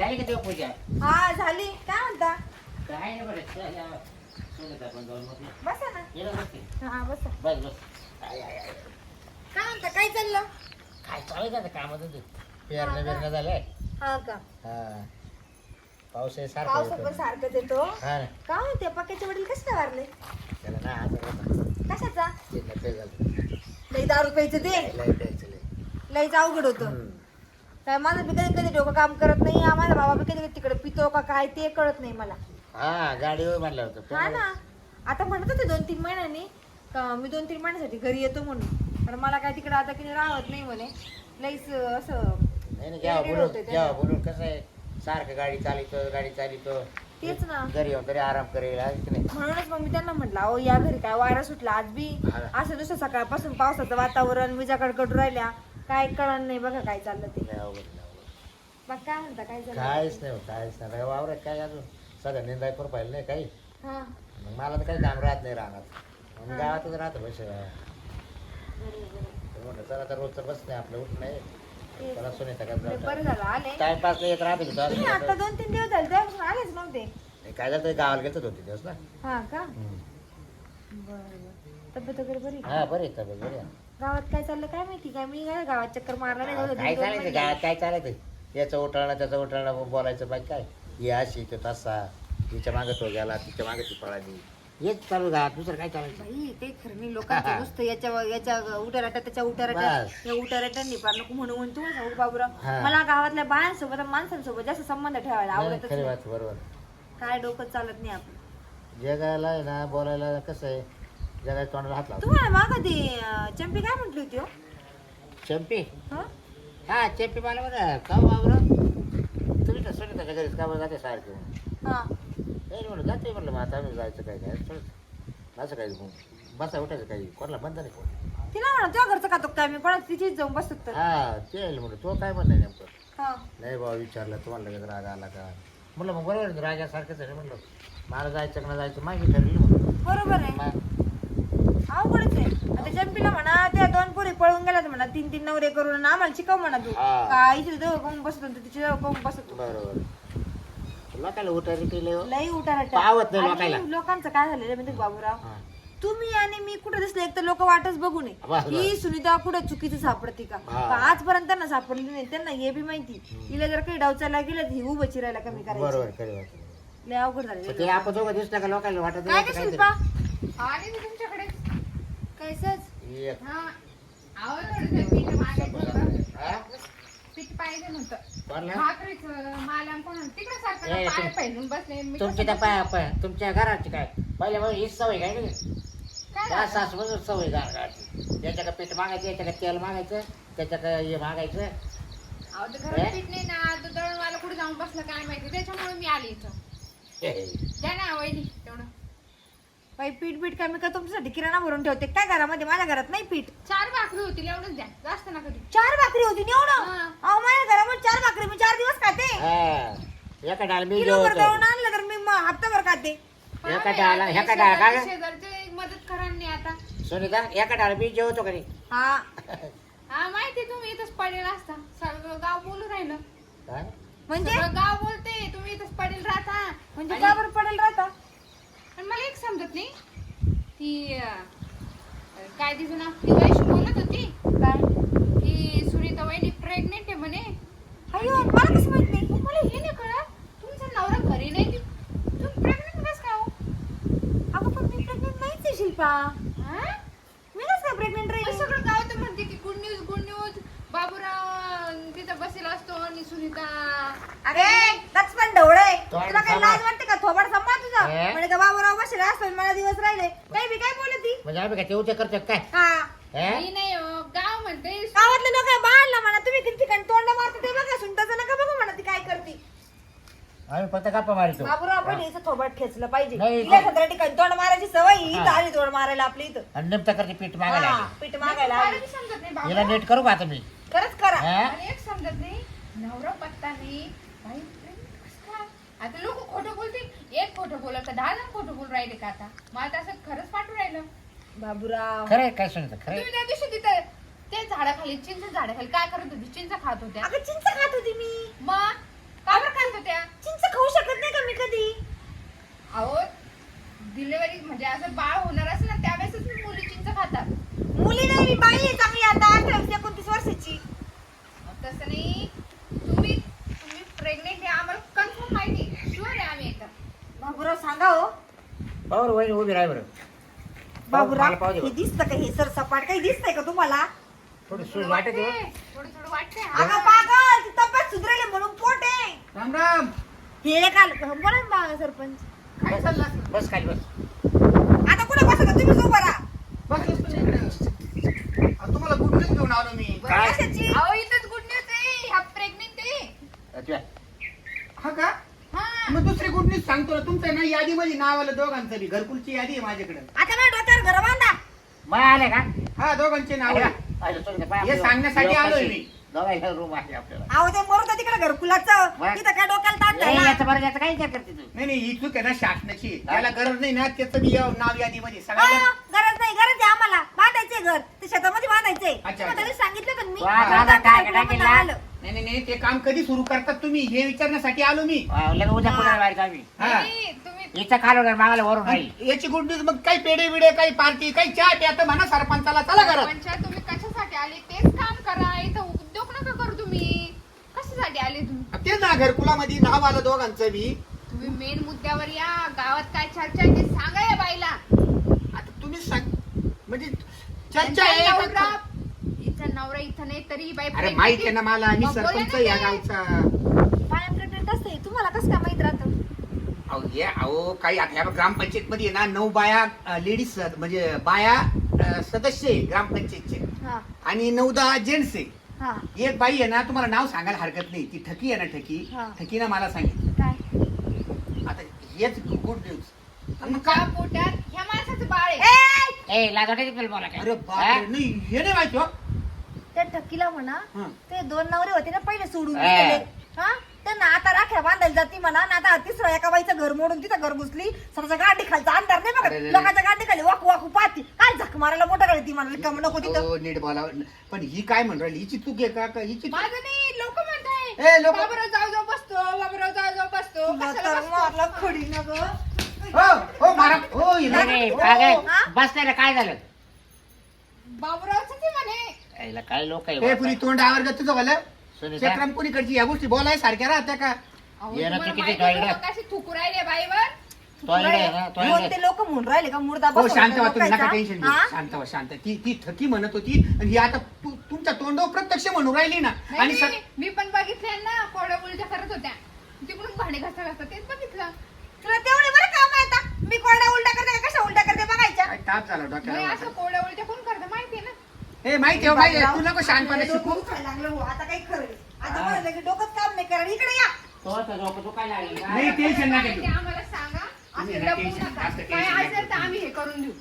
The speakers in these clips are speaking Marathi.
झाली का देव पूजा? हा झाली. काय म्हणता? काय नाही बरं चला, सोबत आपण जाऊन मग बसा ना. ये ना. हा बसा. बस बस. आय, आय, आय. काय म्हणता काय चाललं? काय चालू आहे कामात होते पेरणं बिरणं झालंय. हा का? हा. पाऊस आहे पावसात सारखं पण येतो. सारखंच येतो. हा ना. का म्हणते पक्याचे वडील कसे काय वारले? त्याला ना आज होता. कशाचा? ते ना ते झालं. लई दारू प्यायचं ते? लय प्यायचं लय. लईच अवघड होतं. हम्म. काय माझं बी कधी कधी डोकं काम करत नाही हा, माझा बाबा बी कधी कधी तिकडे पितो का काय ते कळत नाही मला. हा गाडीवर म्हणलं होतं. हा ना. आता म्हणत होते दोन तीन महिन्यांनी का मी दोन तीन महिन्यासाठी घरी येतो म्हणून. तर मला काय तिकडे आता की राहत नाही म्हणे. लईच असं नाही नाही जेव्हा इरिटेट बोलून होते ते. जेव्हा बोलून कसं आहे सारखं गाडी चालितो गाडी चालितो. तेच ना. घरी येऊन तरी आराम करेल आहे की नाही? म्हणूनच मग मी त्यांना म्हटलं अहो या घरी काय वारा सुटला आज बी. हा. असं दुसरं सकाळपासून पावसाचं वातावरण विजा कडकड राहिल्या. काय कळण नाही बघा काय चाललं ते. लय अवघड, लय अवघड. मग काय म्हणता काय काहीच नाही होत, काहीच नाही. राव, वावरात काय अजून? सगळं निंदाय करून पाहिलं नाही काही. हा. मग मला तर काही काम राहत नाही राहणार मग गावातच राहतं म्हटलं चला तर रोजचं बस नाही आपलं उठ नाही. त्याला सुनीता का लय बरं झालं आले. टाइमपास नाही येत राहते आता दोन तीन दिवस झाले तेव्हापासून आलेच नव्हते. काय झालं गावाला गेलतो दोन तीन दिवस ना. हा का. बरं बरं. तब्येत वगैरे बरी? हा बरे तब्येत बरे आहे. गावात काय चाललं काय माहिती? काय मी काय गावात चक्कर मारला नाही जाऊ दे, काय दोन चालायचं? महिने. गावात काय चालायचं? याचं उठाणं त्याचं उठाणं बोलायचं बाई काय? हे अशी ते तसा. तिच्यामागे तो गेला तिच्यामागे ती पळाली. हेच चालू गावात. दुसरं काय चालायचं? बाई ते खरं नाही लोकांचं नुसतं याच्या याच्या उठाराट्या त्याच्या उठाराट्या बस. या उठाराट्यांनी पार नको म्हणून ना सांगू बाबूराव. मला गावातल्या बायांसोबत आणि माणसांसोबत जास्त संबंध ठेवायला नाही, आवडतच खरी नाही. बात बरोबर. काय डोकं चालत नाही आपलं. जगाला आहे ना बोलायला कसं आहे? जगाच्या तोंडाला हात लावतो. तुम्हाला माग ती अं, चंपी काय म्हटली होती हो? चंपी? हं? हा चंपी मला बघा का वावर? तुम्ही तर घरीच का बरं जाते सारखे? हा. नाही म्हणलं जाते म्हणलं मग आता आम्ही जायचं काय काय? चल. असं काही बसा उठायचं काही. कोणाला बंद नाही कोण तिला म्हणा तुझ्या घरचं खातो काय मी कोणाला तिथेच जाऊन बसतो तर. हा ते येईल म्हणलं तो काय म्हणलं नेमकं? हा. नाही बाबा विचारलं तुम्हाला लगेच राग आला का? म्हणलं मग बरोबर आहे, राजासारखंच आहे म्हणलं. मला जायचं का नाही जायचं मागे ठरली म्हणलं. बरोबर मग आहे आता चंपीला म्हणा त्या दोन पोरी पळून गेल्यात म्हणा तीन तीन नवरे करून आणि आम्हाला शिकव म्हणा तू हा. का इथे जवळ कोण बसतो आणि तिच्या जवळ कोण बसतो बरोबर लोकायला उठायला केले हो. लई उठारा पावत नाही लोकायला. लोकांचं काय झालेलं म्हणजे बाबूराव हा. तुम्ही आणि मी कुठे दिसले एक तर लोक वाटच बघू नये. ही सुनीता कुठे चुकीची सापडते का हा. का आजपर्यंत त्यांना सापडली नाही त्यांना हे बी माहिती हिला जर काही डावचायला गेलं तर ही उभं चिरायला कमी करायची बरोबर खरी लय अवघड झाले ते आपण दोघं दिसलं का लोकांना वाटत काय नाही का. शिल्पा मी तुमच्याकडे कैसच एक. हा. पीठ मागायचं होतं हा? पीठ पाहिजे नव्हतं. कोणला? भाकरीचं माला कोण तिकडे ए, सारखं पाय तुम- पहिलून बसले. मी तुमची त्या कसं पाय पाय- तुमच्या घराची काय? पहिले मग हीच सवय काय नाही? काय त्या झालं? सवय घराची याच्याकडे पीठ मागायचं याच्याकडे तेल मागायचं त्याच्याकडे हे मागायचं. अहो ते? घरात पीठ नाही ना तो दळणवाला कुठे जाऊन बसला काय माहिती? त्याच्यामुळे मी आली इथं. द्या ना वहिनी तेवढं. बाई पीठ पीठ काय मी का तुमच्यासाठी किराणा भरून ठेवते. काय घरामध्ये? माझ्या घरात नाही पीठ. चार भाकरी होतील एवढंच द्या. जास्त नका देऊ. चार भाकरी होती ना एवढं? हा. अहो माझ्या घरामध्ये चार भाकरी मी चार दिवस खाते. हा. एका डाळ मी किलो भर जेवतो दळून आणलं तर मी म- हप्ताभर खाते. एका डाळाला ह्या डाळ का ग? शेजारचे मदत करा नाही आता. सुनीता एका डाळ मी जेवतो कधी हा. हा माहिती तुम्ही इथंच पडेल असता. सगळं गाव बोलू राहिलं. काय? म्हणजे? सगळं गाव बोलते तुम्ही इथंच पडेल राहता. म्हणजे आणि- का बरं पडेल राहता? आणि मला एक समजत नाही. ती काय तिचं नाव ती वैश बोलत होती. काय? की सुनीता वहिनी प्रेग्नेंट आहे म्हणे. अयो मला कसं माहीत नाही? मला हे नाही कळत. तुमचा नवरा घरी नाही तुम्ही प्रेग्नेंट कस का हो? अगं पण मी प्रेग्नेंट नाहीच आहे शिल्पा. हा? मी कसं काय प्रेग्नेंट राहील सगळं गाव तर म्हणते की good news good news Baburao तिथं बसेल असतो आणि सुनीता. अरे लक्ष्मण ढवळे तुला काही. लाज वाटते का? थोबाड सांभाळ तुझा. हे? म्हणजे का बाबूराव बसेल असतो मला दिवस राहिले. काही बी काय बोलत ती? म्हणजे आम्ही काय ते उद्या करतो काय? हा. हे? नाही नाही अं, गाव म्हणते. गावातले लोक बाळला म्हणा. तुम्ही किती ठिकाणी तोंड मारता ते बघा. सुनताचं नका बघू म्हणा ती काय करते. आम्ही फक्त गप्पा मारितो. बाबूराव आपण हिचं थोबाड खेचलं पाहिजे. नाही, सतरा ठिकाणी तोंड मारायची सवय. ही. हा. झाली तोंड मारायला आपली इथं. आणि नेमता करते पीठ मागायला हा, आली. पीठ मागायला मला आली. बी समजत नाही हिला बाबूराव नीट करू का आता मी? हा? आणि एक समजत नाही नवरा पत्ता नाही बाई, प्रेग्नेंट कसं काय? आता लोक खोटं बोलते एक खोटं बोलत का दहा जण खोटं बोल राहिले का आता? मला तर असं खरंच पाठवून राहिलं. बाबूराव. खरं आहे काय सुनीता? खरं आहे? तुम्ही त्या दिवशी तिथं ते झाडाखाली चिंच झाडाखाली काय करत होती? चिंच खात होत्या. अगं चिंच खात होती मी. मग? का बरं खात होत्या? चिंच खाऊ शकत नाही का मी कधी अहो डिलिव्हरी म्हणजे असं बाळ होणार असेल ना त्यावेळेसच मी मुली चिंच खातात मुली नाही मी बाई आहे चांगली आता अठरा एकोणतीस वर्षाची अहो, तसं नाही तुम्ही तुम्ही प्रेग्नेंट आहे आम्हाला कन्फर्म माहिती शुअर आहे आम्ही एकदम बाबूराव सांगा हो पावर वहिनी उभी राह बरं. बाबूराव मला पाहू दे हे बरं. दिसतं का हे? सर सपाट काही दिसतंय का तुम्हाला? थोडी सूज वाटत. आहे बरं. थोडं थोडं वाटतंय. अगं पागल ती तब्येत सुधरेली म्हणून पोट. आहे राम राम. हे काल बोला ना बा सरपंच. काय चाललं असेल? बस खाली बस आता कुठे बसत तुम्ही उभा राहा बस बस तुम्ही इकडे. अहो, तुम्हाला गुड न्यूज घेऊन आलो मी काय? कशाची अहो इथंच गुड न्यूज आहे ह्या प्रेग्नेंट आहे तुझ्या हा का हा मग दुसरी गुड न्यूज सांगतो ना तुमचं ना यादीमध्ये नाव आलं दोघांचं बी. घरकुलची यादी आहे माझ्याकडे. आता माझ्या डोक्यावर घर बांधा? मग आले का? हा दोघांचे नाव आहे. पाय हे आपलं. सांगण्यासाठी आलोय मी. दोघांना रूम आहे आपल्याला. अहो ते मरू तिकडे घरकुलाचं. बरं. तिथं काय डोक्याला नाही, झाला? याचं बरं याचं काही विचार करते तू? नाही नाही ही चूक आहे ना शासनाची. त्याला गरज नाही ना त्याचं बी याव- नाव यादीमध्ये. अहो, सगळ्याला गरज नाही गरज आहे आम्हाला. बांधायचंय घर ते शेतामध्ये अच्छा. तरी सांगितलं का मी? वा, दादा, काय? आलं. नाही नाही नाही ते काम कधी सुरू करतात तुम्ही? हे विचारण्यासाठी आलो मी. उद्या हा. नाही, तुम्ही इथं खालो मागायला वरून राहील. याची गुड न्यूज मग काही पेढे बिडे काही पार्टी काही चहा प्या तर म्हणा सरपंचाला चला घरात. पंचायत तुम्ही कशासाठी आले? तेच काम करा इथं उद्योग नका करू तुम्ही. कशासाठी आले तुम्ही? ते ना घरकुलामध्ये नाव आलं दोघांचं बी. तुम्ही मेन मुद्द्यावर या गावात काय चर्चा आहे ते सांगा या बाईला. तुम्ही सांग. म्हणजे चर्चा त्यांचा नवरा? इथं नवरा इथं नाही तरी ही बाई अरे माहिती आहे ना मला मी मग बोला सरपंच ना या ते. गावचा. बाया प्रेग्नेंट असते तुम्हाला कसं काय माहीत राहतं? अहो हे अहो काही आता ह्या ग्रामपंचायत मध्ये ना नऊ बाया लेडीज म्हणजे बाया अ, सदस्य आहे ग्रामपंचायतचे. हा. आणि नऊ दहा जेंट्स आहे. हा. एक बाई आहे ना तुम्हाला नाव सांगायला हरकत नाही. ती ठकी आहे ना ठकी. हा. ठकीनं मला सांगितलं. काय? आता हेच गुड न्यूज तुमच्या पोटात? ह्या माणसाचं बाळ आहे. ए! ए लाजवाटे तिकडे बोला काय? अरे हा? बापरे नाही हे नाही माहिती हो. त्या ठकीला म्हणा हं. ते दोन नवरे होते ना पहिले सोडून हा. त्यांना आता राख्या बांधायला जाती म्हणा ना आता तिसरं एका बाईचं घर मोडून तिथं घर घुसली. समजा गाडी खालचा अंधार नाही बघा अरे. लोकांच्या गाडी खाली वाकू वाकू पाहती. काय झक मारायला मोठं गाडी ती मला रिकामं नको तिथं. हो, नीट बोला पण ही काय म्हणून राहिली? हिची चूक आहे का? का हिची चूक- माझं नाही लोक ए, म्हणताय लोकं- बाबराव जाऊ जाऊ बसतो बाबराव जाऊ जाऊ बसतो. तुला कशाला तर बसतो? मारलं खडी ना ग. हो हो मारा. हो नाही, नाही? बस काय झालं? बाबरावचं ते म्हणे. याला काय लोक ए पुरी तोंड आवर तुझं भलं. सुनीता. चक्रम कोणीकडची या गोष्टी बोलाय सारख्या राहत्या का? अहो, ये ना तुम्हाला चुकीचं माहिती आहे टॉयलेट. लोकं कशी थुकू राहिले बाईवर? टॉयलेट आहे ना टॉयलेट कोणते लोक म्हणून राहिले का? मुर्दा हो बसवला शांत व्हा तुम्ही नका लोकांचा? टेन्शन हा? घेऊ शांत शांत. ती ती थकी म्हणत होती आणि ही आता तू तुमच्या तोंडावर प्रत्यक्ष म्हणून राहिली ना. नाही, आणि नाही, मी पण बघितले ना कोरड्या उलट्या करत होत्या. तिकडून भांडे घासता घासता तेच बघितलं. तुला तेवढे काम आहे आता. मी कोरड्या उलट्या करते का कशा उलट्या करते बघायच्या काय ताप झाला नाही डोक्याला असं कोरड्या उलट्या कोण करतं माहितीये ना? हे माहिती आहे माहिती आहे. तू नको शहाणपणा डोकं शिकू. दुखायला लागलं हो आता काही खरं नाही. आता हा. म्हणलं की डोकंच काम नाही इकडे या. तो तर डोकं दुखायला लागलं. नाही टेन्शन नका माहिती घेऊ. आम्हाला सांगा. तुम्ही असं ना लपवू टेन्शन- नका. जास्त काय टेन्शन असेल तर नका आम्ही हे करून देऊ.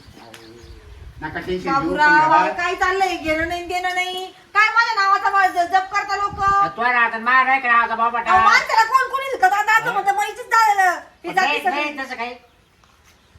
नका टेन्शन घेऊ बाबूराव पण काय चाललंय? घेणं नाही देणं नाही. काय माझ्या नावाचा जप करता लोक? तो आता मार नाही का बाबा माणसाला कोण कोणी विकत आता असं म्हणतं म्हैसच झालेलं. जाती नाही सगळी. नाही, तसं काही.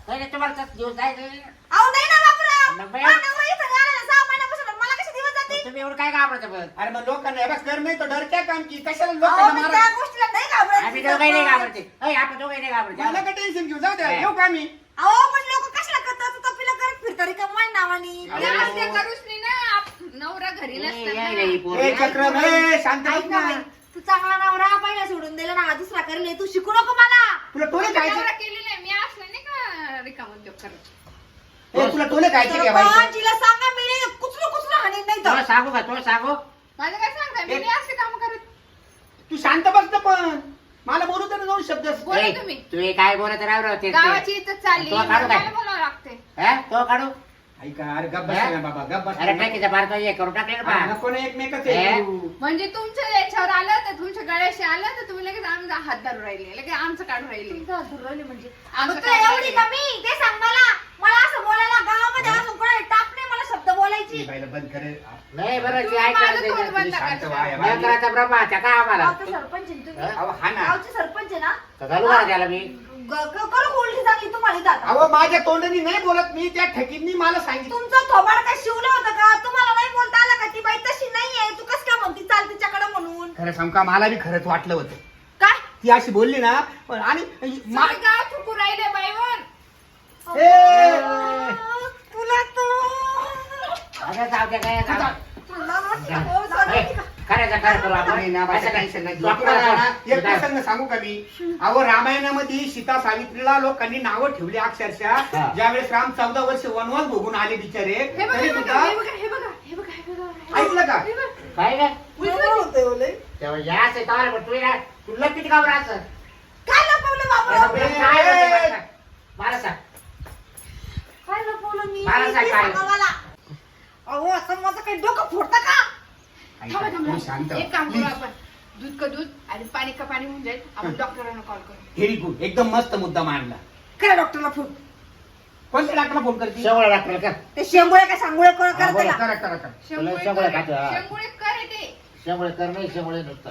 नाही, नाही, तुम्हाला तसं दिवस जायचं अहो नाही ना बाबूराव मग बाई- हा नवरा इथं आलेला सहा महिन्यापासून. मला कसे दिवस जातील? तुम्ही एवढं काय घाबरत पण अरे मग लोकांना हे बघ कर नाही तो डर क्या काम की कशाला अहो लोकांना मी मारा त्या गोष्टीला नाही घाबरत. आम्ही दोघंही नाही घाबरते. अय, आपण दोघंही नाही घाबरते. मला नका टेन्शन घेऊ जाऊ द्या येऊ का मी अहो पण लोक कशाला करतात? तपिला करत फिरतात रिकाम माझ्या नावानी अहो. त्या हत्या करूच नाही ना. आप- नवरा घरी ए, ये, नसताना ये, ही पोरं. ए चक्रम ए शांत ऐक बस ना ना बाई, तू चांगला नवरा पहिला सोडून दिला ना हा दुसरा करेल तू शिकू नको मला. तुला टोले खायचे? नवरा केलेलं आहे मी असलं नाही का रिकाम उद्योग करत? ए, तुला टोले खायचे का बाई सरपंचीला सांगा मी नाही कुचलं कुचलं हाणीन नाही तुला तर सांगू का तुला सांगू? माझं काय सांगताय? मी नाही काम करत. तू शांत बस ना पण. मला बोलू दे ना दोन शब्द. बोला ए, तुम्ही. तू हे काय बोलत गावाची इज्जत चालली. तुला काढू काय? मला बोलावं लागते हा? तो काढू? ऐका अरे गप्प बस ना बाबा गप्प बस अरे ना. टाकीचा भारत हे करून टाकले ना हा, बा. नको ना एकमेकच ए? आहे म्हणजे तुमच्या याच्यावर आलं तर तुमच्या गळ्याशी आलं तर तुम्ही लगेच आमचा हात धरून राहिले लगेच आमचं काढून राहिले तुमचं म्हणजे आमचं अगं तुला काय एवढी. कमी ते सांग मला मला असं बोलायला गावामध्ये असून कोणाला टाप नाही मला शब्द बोलायची ही बाईला बंद करे नाही बरं तुम्ही ते ऐकायला माझं तोंड द्यायचं. बंद शांत करा. व्हा, या बाई. लेकराचा ब्रह्माचा काय आम्हाला गावचे सरपंच आहे तुम्ही अहो, हा ना गावचे सरपंच आहे ना तर का त्याला मी करू उलटी चांगली तुम्हाला आता. अहो माझ्या तोंडाने नाही बोलत मी त्या ठकींनी मला सांगितलं. तुमचं थोबाड काय शिवलं होतं का? तुम्हाला नाही बोलता आलं का? ती बाई तशी नाहीये. तू कस काय म्हणती? चाल तिच्याकडे म्हणून. खरं सांग का? मला बी खरंच वाटलं होतं. काय? ती अशी बोलली ना आणि मा- सगळे गाव थुकू राहिले बाईवर. ए! तुला तो अगं जाऊ द्या काय जाऊ. तुला हो, दे? करायचं काय करू आपण नाही ना, बाई, असं काय? टेन्शन नाही. डॉक्टर तुला ना, आहे. एक प्रसंग सांगू का मी अहो रामायणामध्ये सीता सावित्रीला लोकांनी नावं ठेवली अक्षरशः. ज्यावेळेस राम चौदा वर्ष वनवास भोगून आले बिचारे हे बघा तरी हे बघा सुद्धा हे बघा हे बघा हे बघा हे बघा ऐकलं का हे बघा. काय ओले. तेव्हा याच आहे तुला किती गाव राहायचं काय लपवलं बाबा काय म्हणते मला सांग. मला सांग काय लपवलं मी मला सांग ते काय? मला अहो असं माझं काही डोकं फोडतं का थांबा तुम्ही शांत. एक काम करू Please. आपण. दूध का दूध आणि पाणी का पाणी होऊन जाईल. आपण डॉक्टरांना कॉल करू. व्हेरी गुड एकदम मस्त मुद्दा मांडला. करा डॉक्टरला फोन कोणत्या डॉक्टरला फोन करते? शेवळ डॉक्टर का? ते शेंगोळे का सांगोळे कोण हा, करत बोला. त्याला. करा करा करा. शेंगुळे शेंगुळे कर. खातो, हा. शेंगुळे कर ते. शेवळे कर नाही शेवळे नुसतं.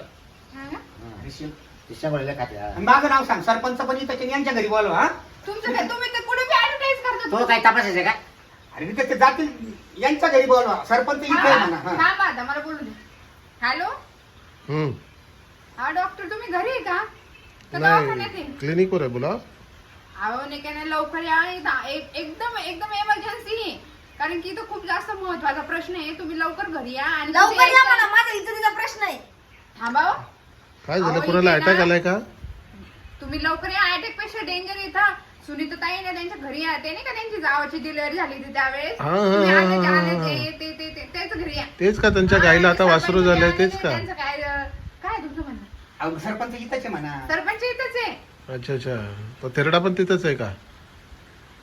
हा ना? अरे शिव. ते शेवळे खाते हा. आणि माझं नाव सांग. सरपंच पण इथं यांच्या घरी बोलवा हा. तुमचं काय? तुम्ही तर कुठे बी ऍडव्हर्टाईज करता तो काय तपासायचं का? अरे मी ते जातील यांच्या घरी बोलवा. सरपंच इथे आहे म्हणा हा. थांबा आता मला बोलू दे. हॅलो? हम्म. हा डॉक्टर तुम्ही घरी आहे का? का दवाखान्यात आहे. नाही क्लिनिकवर आहे बोला. अहो नाही काय नाही लवकर या एकदा- एक- एकदम एकदम एमर्जन्सी आहे. कारण की तो खूप जास्त महत्त्वाचा प्रश्न आहे. तुम्ही लवकर घरी या आणि लवकर या म्हणा माझा इज्जतीचा प्रश्न आहे. थांबा हो. काय झालं अहो, कोणाला इथे ना- अटॅक आलाय का? तुम्ही लवकर या अटॅकपेक्षा डेंजर येता सुनीता ताई ना त्यांच्या घरी या ते नाही का? त्यांची जावाची डिलिव्हरी झाली होती त्यावेळेस. हा, हा, तुम्ही हा, आले हा, ते आले हा. ते ते ते ते त्याच घरी या. तेच का त्यांच्या हा, गाईला आता वासरू झालंय आले तेच का? त्यांचं काय अं, काय तुमचं म्हणणं? अहो, सरपंच इथंच आहे म्हणा. सरपंच इथंच आहे. अच्छा अच्छा. तर थेरडा पण तिथंच आहे का?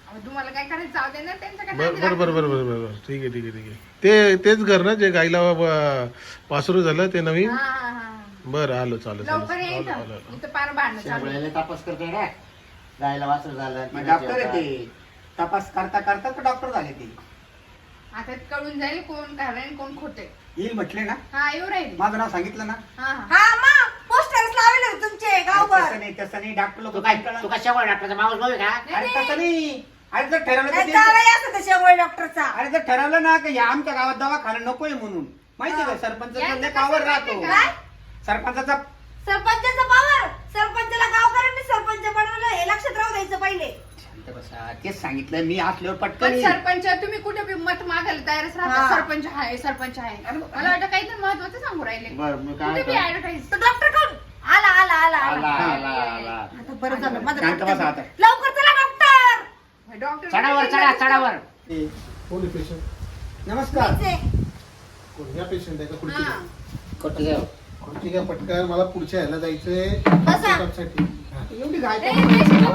अहो, तुम्हाला काय करायचं? जाऊ दे ना त्यांचं काय बर बर बर बर. बर बर. ठीक आहे ठीक आहे ठीक आहे. ते तेच घर ना जे गाईला व- वासरू झालं ते नवीन? हा, हा, हा. बरं आलो चालेल लवकर चालेल या आलो, आलो, इथं. आलो. इथं पार भांडणं चालू आहे. तपास करतोय ना गायला वासर झालं डॉक्टर आहे ते. तपास करता करता तर डॉक्टर झाले ते. आता कळून जाईल कोण खरं आहे कोण खोटे. येईल म्हटले ना. हा येऊ राहील. माझं नाव सांगितलं ना. हा हा. हा मग पोस्टर्स लावले होते तुमचे गावभर तसं नाही तसं नाही डॉक्टर लोक तू काय तू काय शेवळ डॉक्टरचा माणूस बघ का? अरे तसं नाही. अरे जर ठरवलं तर नाही ते- जावई असं ते शेंगोळे डॉक्टरचा अरे जर ठरवलं ना की या आमच्या गावात दवाखाना नकोय म्हणून. माहिती का सरपंच कावर राहतो. काय? सरपंचाचा सरपंचाचा पावर सरपंचाला गावकऱ्यांनी सरपंच बनवलं हे लक्षात राहू द्यायचं पहिले शांत बसा. तेच सांगितलं मी असल्यावर पण पटकन येईल. सरपंच तुम्ही कुठे बी मत मागायला तयारच हा. राहता सरपंच आहे सरपंच आहे मला वाटतं काहीतरी महत्वाचं सांगू राहिले बरं मी काय कुठे बी म्हणतो? ऍडव्हर्टाईज तो डॉक्टर कोण आला आला आला आला आला आला आला आता बरं झालं माझं शांत डॉक्टर- बसा आता. लवकर चला डॉक्टर डॉक्टर चढावर चढा चढावर ए, कोण आहे पेशंट नमस्कार मीच कोण या पेशंट आहे का. का? कुठं जाऊ पटकन मला पुढच्या ह्याला जायचंय. चेकअपसाठी. हा. एवढी घाय का?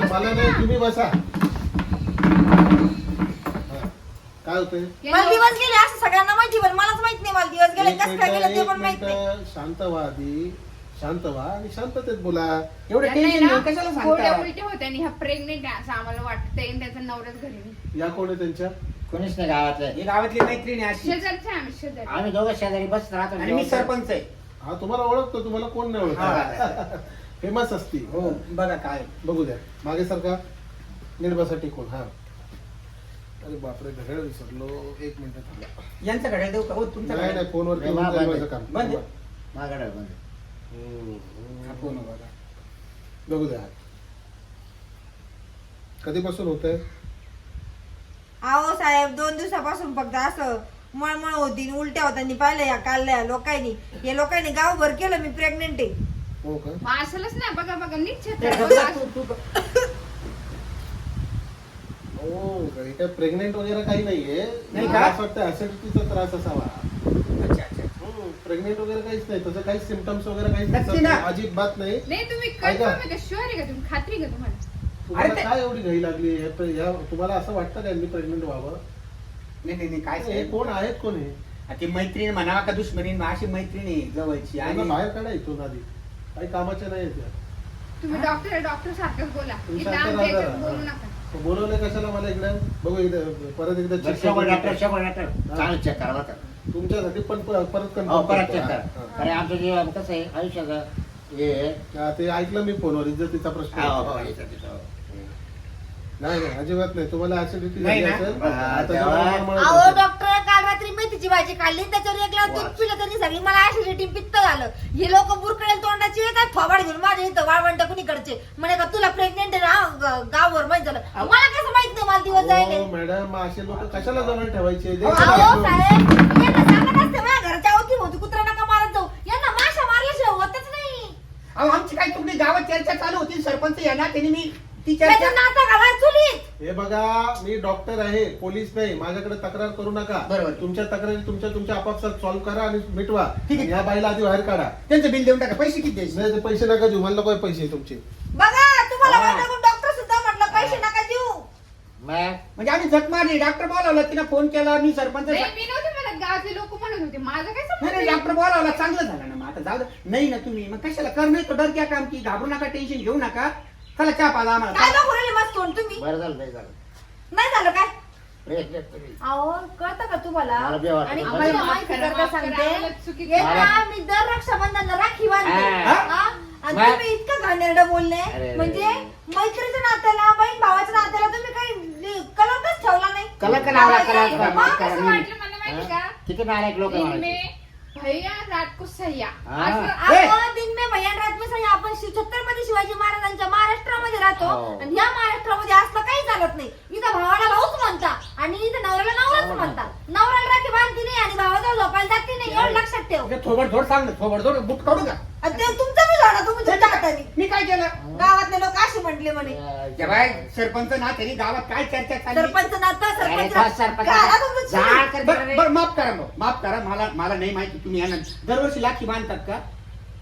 मला. नाही तुम्ही बसा. काय होतंय? मला दिवस गेले असं सगळ्यांना माहिती पण मलाच माहीत नाही मला दिवस गेले कसं काय गेलं ते पण माहीत नाही. शांत व्हा आधी शांत व्हा आणि शांततेत बोला. एवढं त्यांना टेन्शन ना, घेऊन कशाला सांगता होत्या आणि ह्या प्रेग्नेंट आहे असं आम्हाला वाटतंय आणि त्याचा घरी नाही. या कोण आहे त्यांच्या? कोणीच नाही गावातलं. ही गावातली मैत्रीण आहे अशी. शेजारचे आम्ही शेजारी आम्ही दोघं शेजारी बसत राहतो आणि मी सरपंच आहे. हा तुम्हाला ओळखतो तुम्हाला कोण नाही हा. ओळखत फेमस असती. हो बघा काय. बघू द्या. मागे सारखा बसा टिकून हा. अरे बापरे घड्याळ विसरलो. एक मिनिट थांबा. यांच्याकडे देऊ का? हो तुमच्याकडे नाही नाही मा- बंद माझं आहे. काम बंद आहे. मागड बंद हम्म, हम्म. हा, फोन बघा. बघू द्या. कधीपासून होत आहे अहो साहेब दोन दिवसापासून फक्त असं मळमळ होती आणि उलट्या होतानी पाहिलं या काढल्या लोकांनी. या लोकांनी गावभर केलं मी प्रेग्नेंट आहे. हो का? नाही बघा बघा नीट हो का? हे काय प्रेग्नेंट वगैरे काही नाहीये. नाही मला का? असं वाटतं ऍसिडिटीचा त्रास असावा. अच्छा अच्छा प्रेग्नेंट वगैरे काहीच नाही. तसं काही सिमटम्स वगैरे काहीच नक्की दिसत ना? नाही अजिबात नाही. नाही तुम्ही ऐका. कन्फर्म आहे का? शुअर आहे का? तुम्ही खात्री आहे का तुम्हाला? तुम्हाला ते- काय एवढी घाई लागली? हे प्र- तुम्हाला असं वाटतं का यांनी प्रेग्नेंट व्हावं? नाही नाही नाही, काय हे साहेब? कोण आहेत कोण? हे आ, ती मैत्रीण म्हणावा का दुश्मनी अशी मैत्रिणी जवळची आणि बाहेर काढा इथून आधी. काही कामाच्या नाही आहेत या. तुम्ही डॉक्टर डॉक्टर सारखंच बोला. तुम्ही. बोलू नका. मग बोलवलंय कशाला मला इकडे बघू इकडे परत एकदा बरं, check शेवळ करून डॉक्टर शेवळ डॉक्टर. चांगलं चेक करा बरं का. तुमच्यासाठी पण प- परत confirm हो परत. चेक करा. कारण आमचं जे कसं आहे आयुष्याचं हे आहे. हा, ते ऐकलं मी फोनवर इज्जतीचा प्रश्न हा, हो, हो, तिचं, हो. नाही नाही अजिबात नाही तुम्हाला ऍसिडिटी नाही झाली ना? असेल हा, आता तेव्हा- तुम्हाला मळमळ अहो होते. डॉक्टर काल रात्री मेथीची भाजी खाल्ली त्याच्यावर एक ग्लास दूध पिलं त्यांनी सगळी मला ऍसिडिटी पित्त झालं हे लोक बुरकडेल तोंडाचे येतात थोबाड घेऊन माझ्या इथं वाळवंट कुणीकडचे म्हणे का तुला प्रेग्नेंट आहे ना ग- गावभर माहीत झालं. मला कसं माहीत नाही मला दिवस जायले. मॅडम असे लोक कशाला जवळ ठेवायचे? अहो, द्यायचे अहो ना साहेब यांना सांगत असते माझ्या घरच्या अवती होती कुत्रा नका मारत जाऊ. यांना माशा मारल्याशिवाय होतच नाही. अहो आमची काय तुम्ही गावात चर्चा चालू होती? सरपंच येणार त्यांनी मी ती त्याचं चर्चा नातं घालाय चुलीत. हे बघा मी डॉक्टर आहे पोलीस नाही माझ्याकडे तक्रार करू नका. बरोबर. तुमच्या तक्रारी तुमच्या तुमच्या आपापसात सॉल्व्ह करा आणि मिटवा. ठीक आहे. या बाईला आधी बाहेर काढा. त्यांचं बिल देऊन टाका पैसे किती द्यायचे? नाही ते पैसे नका देऊ मला नको पैसे तुमचे. बघा तुम्हाला हा. डॉक्टर सुद्धा म्हटलं पैसे नका देऊ. मग म्हणजे आम्ही झक मारली डॉक्टर बोलावला तिने फोन केला मी सरपंच नाही, मी नव्हते म्हणत गावातले लोक म्हणत होते माझं काय नाही संबंध नाही आहे? डॉक्टर बोलावला चांगलं झालं ना मग आता जाऊ दे. नाही ना तुम्ही मग कशाला? कर नाही तो डर क्या काम की घाबरू नका टेन्शन घेऊ नका. चला चहा पाला काय आम्हाला बघू राहिले मस्त तोंड तुम्ही बरं झालं नाही झालं नाही झालं काय तुम्ही. अहो कळतं का तुम्हाला मला बी वाटतं. आणि मला आम्हाला माफ माहिती करा, करता माफ करा, सांगते आम्हाला चुकीचं हे झालं. ना मी दर रक्षाबंधनला राखी बांधते हा. हा? आणि मग? तुम्ही इतकं घाणेरडं बोलले अरे. म्हणजे मैत्रीच्या नात्याला बहीण भावाच्या नात्याला तुम्ही काही कलंकच ठेवला नाही कलंक लावला, लावायचा. कलंक. मग करा, असं मी- वाटलं मला माहिती का किती नालायक लोक दिन म्हणायचे में भैया रात को सह्या हा. असं- ए! आपण दिन में भैया रात में सही आपण शिव- छत्रपती शिवाजी महाराजांच्या महाराष्ट्रामध्ये राहतो हो. आणि या महाराष्ट्रामध्ये असलं काही चालत नाही. इथं भावाला भाऊच म्हणता आणि इथं नवऱ्याला नवराच हो. म्हणता नवऱ्याला राखी बांधती नाही आणि झोपायला जाती नाही एवढं लक्षात ठेव. थोबड थोड सांग थोबड थोड बुट काढू का आणि ते तुमचं बी झालं तुम्ही तुमच्या हाताने. मी काय केलं? गावातले लोक असे म्हटले म्हणे. जेव्हा सरपंच ना त्यांनी गावात काय चर्चा चालली? सरपंच नातं अरे सरपंच तो सरपंच घाला तुमचं झाड चुलीत. कर बर तिकडे. बर, माफ करा भाऊ, माफ करा मला मला नाही माहिती तुम्ही यांना दरवर्षी लाखी बांधतात का?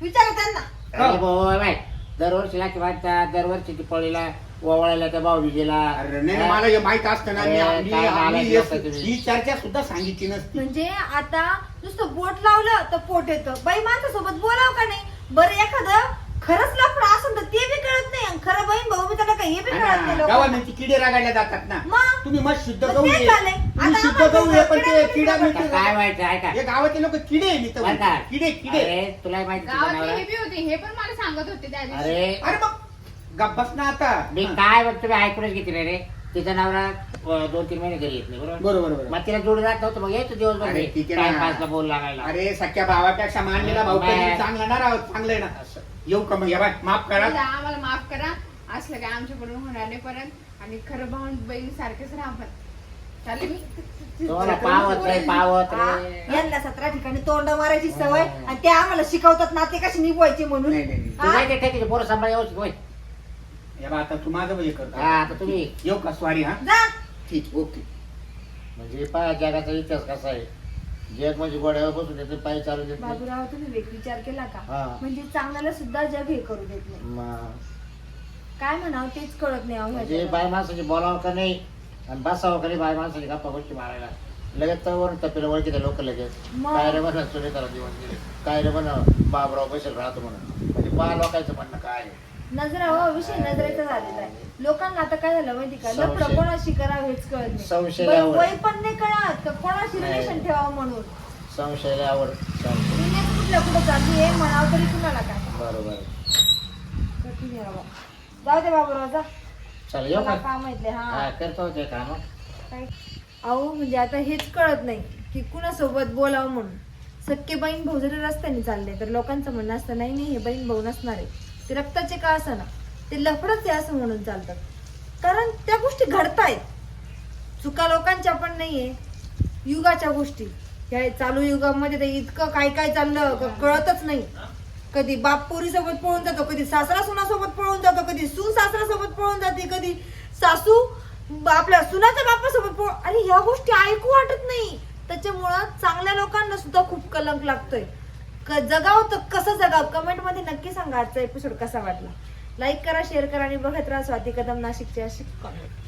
विचारा त्यांना. अरे बाय. दरवर्षी लाखी बांधतात दरवर्षी ती पळीला ओवळायला त्या भाऊ विजेला अरे नाही नाही, मला हे माहीत असतं ना मी- काय आम्ही हे-. ही चर्चा सुद्धा सांगितली नसती. म्हणजे आता नुसतं बोट लावलं तर पोट येतं. बाई माणसासोबत बोलाव का नाही? बरं एखादं खरंच लफडं असेल तर ते बी कळत नाही आणि खरं बहीण भाऊ बी त्याला काही हे बी कळत नाही लोकांना. किडे रागायला जातात ना. मग? तुम्ही मग शुद्ध मग गहू तेच आहे. झालंय. तुम्ही आता शुद्ध आम्हाला गहू आहे पण ते किडा आता मिळते काय व्हायचं ऐका. हे गावातले लोक किडे आहे मी तर का? किडे किडे. अरे तुला माहिती तुझा गावातले नवरा हे बी होते हे पण मला सांगत होते त्या दिवशी. अरे. अरे मग गप बस ना आता. मी काय बघ तुम्ही ऐकूनच घेतली नाही रे. तिचा नवरा अं, दोन तीन महिने घरी येत नाही बरोबर? बरोबर बरोबर. मग तिला जोडी जात नव्हतं मग यायचं दिवसभर अरे, घरी. ठीक आहे ना. टाइमपासला बोल लागायला. अरे सख्या भावापेक्षा मानलेला भाऊ कधी. चांगला ना राव चांगलं आहे ना. येऊ का मग? या बाय माफ करा. दादा, आम्हाला माफ करा. असलं काय आमच्याकडून होणार नाही परत. आणि खरं भाऊन बहीण सारखेच राहा आपण चालेल मी? तुम्हाला पावत रे पावत रे. यांना सतरा ठिकाणी तोंड मारायची सवय आणि ते आम्हाला शिकवतात नाते कसे निभवायचे म्हणून. नाही, नाही, नाही. तू काय ते ठेकीचे पोरं सांभाळ व्यवस्थित होय. या बा आता तू माझं म्हणजे करतो. हा आता तुम्ही. येऊ का स्वारी हा? जा. ठीक ओके. म्हणजे पहा जगाचा इतिहास कसा आहे. जग म्हणजे गोड्यावर बसून देते पायी चालू देत नाही बाबूराव तुम्ही वेग विचार केला का हा. म्हणजे चांगल्याला सुद्धा जग हे करू देत नाही काय म्हणावं तेच कळत नाही अहो ह्या म्हणजे. बाय माणसाची बोलावं का नाही आणि बसावं का नाही बाय माणसाची गप्पा गोष्टी मारायला लगेच तर वर तपेला ओळखीचे लोक लगेच मग? काय रे म्हणा सुनीताला दिवस गेले काय रे म्हणा बाबराव बसेल राहतो म्हणून म्हणजे पहा लोकांचं म्हणणं काय आहे. नजरा हो विषय नजरेचा झालेला आहे. लोकांना आता काय झालं माहिती का? संशय. लफडं कोणाशी करावं हेच कळत संशय नाही. वय पण नाही कळत का कोणाशी नाही. रिलेशन ठेवावं म्हणून? संशयाला आवड संशय. दुनिया कुठल्या कुठं चालली आहे म्हणावं तरी कुणाला काय? बरोबर. कठीण आहे बाबा. जाऊ दे बाबूराव जा. चल येऊ मला का? काम माहितले हा. हा करतो ते काम. काय? अहो म्हणजे आता हेच कळत नाही की कुणासोबत बोलावं म्हणून. सख्खे बहीण भाऊ जरी रस्त्याने चालले तर लोकांचं म्हणणं असतं नाही नाही हे बहीण भाऊ नसणार आहे. ते रक्ताचे का असं ते लफडच आहे असं म्हणून चालतात. कारण त्या गोष्टी घडतायत. चुका लोकांच्या पण नाहीये. युगाच्या गोष्टी. ह्या चालू युगामध्ये तर इतकं काय काय चाललं कळतच नाही. कधी बाप पोरीसोबत पळून जातो कधी सासरा सुनासोबत पळून जातो कधी सून सासरासोबत पळून जाते कधी सासू आपल्या सुनाच्या बापासोबत पळून आणि ह्या गोष्टी ऐकू वाटत नाही. त्याच्यामुळं चांगल्या लोकांना सुद्धा खूप कलंक लागतोय. जगाव तर कसं जगाव? कमेंटमध्ये नक्की सांगा. आजचा एपिसोड कसा वाटला? लाईक करा शेअर करा आणि बघत राहा. स्वाती कदम नाशिकचे अशी कॉमेंट